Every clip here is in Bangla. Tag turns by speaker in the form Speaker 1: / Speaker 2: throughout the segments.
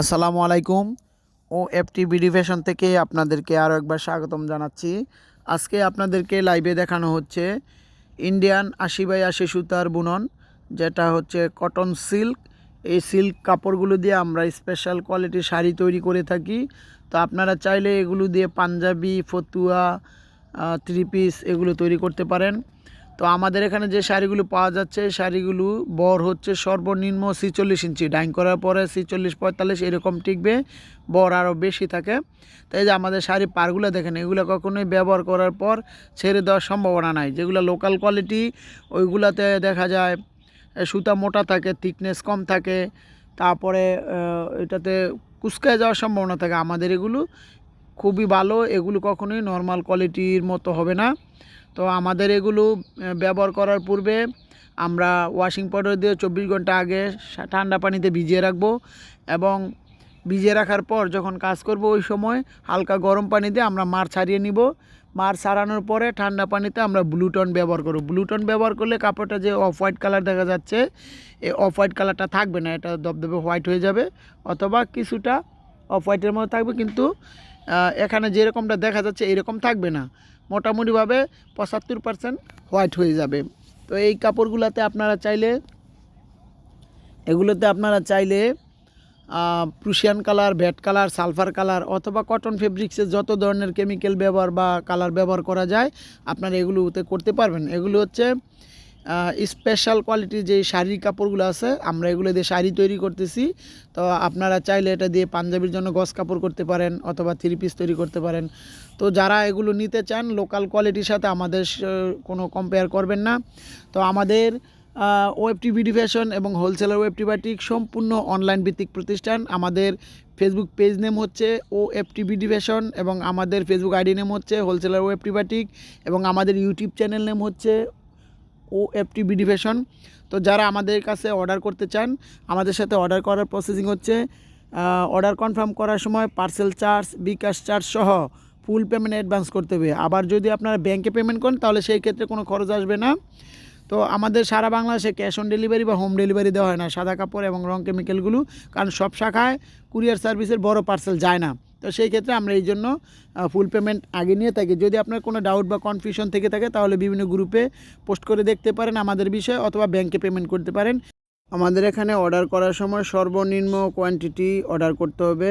Speaker 1: আসসালামু আলাইকুম। ও এফটি বিডি ফ্যাশন থেকে আপনাদেরকে আরও একবার স্বাগতম জানাচ্ছি। আজকে আপনাদেরকে লাইভে দেখানো হচ্ছে ইন্ডিয়ান আশি বাই আশি সুতার বুনন, যেটা হচ্ছে কটন সিল্ক এই সিল্ক কাপড়গুলো দিয়ে আমরা স্পেশাল কোয়ালিটির শাড়ি তৈরি করে থাকি। তো আপনারা চাইলে এগুলো দিয়ে পাঞ্জাবি, ফতুয়া থ্রি পিস এগুলো তৈরি করতে পারেন। তো আমাদের এখানে যে শাড়িগুলো পাওয়া যাচ্ছে, শাড়িগুলো বর হচ্ছে সর্বনিম্ন ছিচল্লিশ ইঞ্চি। ডাইং করার পরে ছিচল্লিশ, পঁয়তাল্লিশ এরকম টিকবে, বর আরও বেশি থাকে। তাই যে আমাদের শাড়ি পারগুলো দেখেন, এগুলো কখনোই ব্যবহার করার পর ছেড়ে দেওয়ার সম্ভাবনা নাই। যেগুলো লোকাল কোয়ালিটি ওইগুলোতে দেখা যায় সুতা মোটা থাকে থিকনেস কম থাকে, তারপরে এটাতে কুচকায় যাওয়ার সম্ভাবনা থাকে। আমাদের এগুলো খুবই ভালো, এগুলো কখনোই নর্মাল কোয়ালিটির মতো হবে না। তো আমাদের এগুলো ব্যবহার করার পূর্বে আমরা ওয়াশিং পাউডার দিয়ে চব্বিশ ঘণ্টা আগে ঠান্ডা পানিতে ভিজিয়ে রাখব এবং ভিজিয়ে রাখার পর যখন কাজ করব ওই সময় হালকা গরম পানি দিয়ে আমরা মার ছাড়িয়ে নিব। মার ছাড়ানোর পরে ঠান্ডা পানিতে আমরা ব্লুটন ব্যবহার করব। ব্লুটন ব্যবহার করলে কাপড়টা যে অফ হোয়াইট কালার দেখা যাচ্ছে এই অফ হোয়াইট কালারটা থাকবে না, এটা দবদবে হোয়াইট হয়ে যাবে অথবা কিছুটা অফ হোয়াইটের মতো থাকবে কিন্তু এখানে যেরকমটা দেখা যাচ্ছে এরকম থাকবে না। মোটামুটিভাবে পঁচাত্তর পার্সেন্ট হোয়াইট হয়ে যাবে। তো এই কাপড়গুলোতে আপনারা চাইলে, এগুলোতে আপনারা চাইলে Prussian colour vat colour sulphur colour অথবা কটন ফেব্রিক্সে যত ধরনের কেমিক্যাল ব্যবহার বা কালার ব্যবহার করা যায়, আপনারা এগুলোতে করতে পারবেন। এগুলো হচ্ছে স্পেশাল কোয়ালিটির যে শাড়ির কাপড়গুলো আছে, আমরা এগুলো দিয়ে শাড়ি তৈরি করতেছি। তো আপনারা চাইলে এটা দিয়ে পাঞ্জাবির জন্য গস কাপড় করতে পারেন অথবা থ্রি পিস তৈরি করতে পারেন। তো যারা এগুলো নিতে চান লোকাল কোয়ালিটির সাথে আমাদের কোনো কম্পেয়ার করবেন না। তো আমাদের ওয়েবটি বিডি ফ্যাশন এবং হোলসেলার ওয়েবটি বাটিক সম্পূর্ণ অনলাইন ভিত্তিক প্রতিষ্ঠান। আমাদের ফেসবুক পেজ নেম হচ্ছে ও এফটি বিডি ফ্যাশন এবং আমাদের ফেসবুক আইডি নেম হচ্ছে হোলসেলার ওয়েবটি বাটিক এবং আমাদের ইউটিউব চ্যানেল নেম হচ্ছে ও এফটি বিডি ফ্যাশন তো যারা আমাদের কাছে অর্ডার করতে চান, আমাদের সাথে অর্ডার করার প্রসেসিং হচ্ছে অর্ডার কনফার্ম করার সময় পার্সেল চার্জ বিকাশ চার্জ সহ ফুল পেমেন্ট অ্যাডভান্স করতে হবে। আবার যদি আপনারা ব্যাংকে পেমেন্ট করেন, তাহলে সেই ক্ষেত্রে কোনো খরচ আসবে না। তো আমাদের সারা বাংলাদেশে ক্যাশ অন ডেলিভারি বা হোম ডেলিভারি দেওয়া হয় না, সাদা কাপড় এবং রং কেমিক্যালগুলো কারণ সব শাখায় কুরিয়ার সার্ভিসের বড় পার্সেল যায় না। তো সেই ক্ষেত্রে আমরা এই জন্য ফুল পেমেন্ট আগে নিয়ে থাকি। যদি আপনার কোনো ডাউট বা কনফিউশন থেকে থাকে, তাহলে বিভিন্ন গ্রুপে পোস্ট করে দেখতে পারেন আমাদের বিষয়ে, অথবা ব্যাংকে পেমেন্ট করতে পারেন। আমাদের এখানে অর্ডার করার সময় সর্বনিম্ন কোয়ান্টিটি অর্ডার করতে হবে।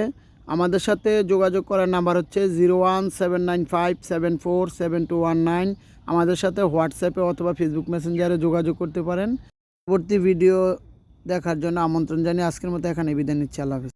Speaker 1: আমাদের সাথে যোগাযোগ করার নাম্বার হচ্ছে zero one seven nine five seven four seven two one nine আমাদের সাথে হোয়াটসঅ্যাপে অথবা ফেসবুক মেসেঞ্জারে যোগাযোগ করতে পারেন। পরবর্তী ভিডিও দেখার জন্য আমন্ত্রণ জানিয়ে আজকের মতো এখানে বিদায় নিচ্ছি। আল্লাহ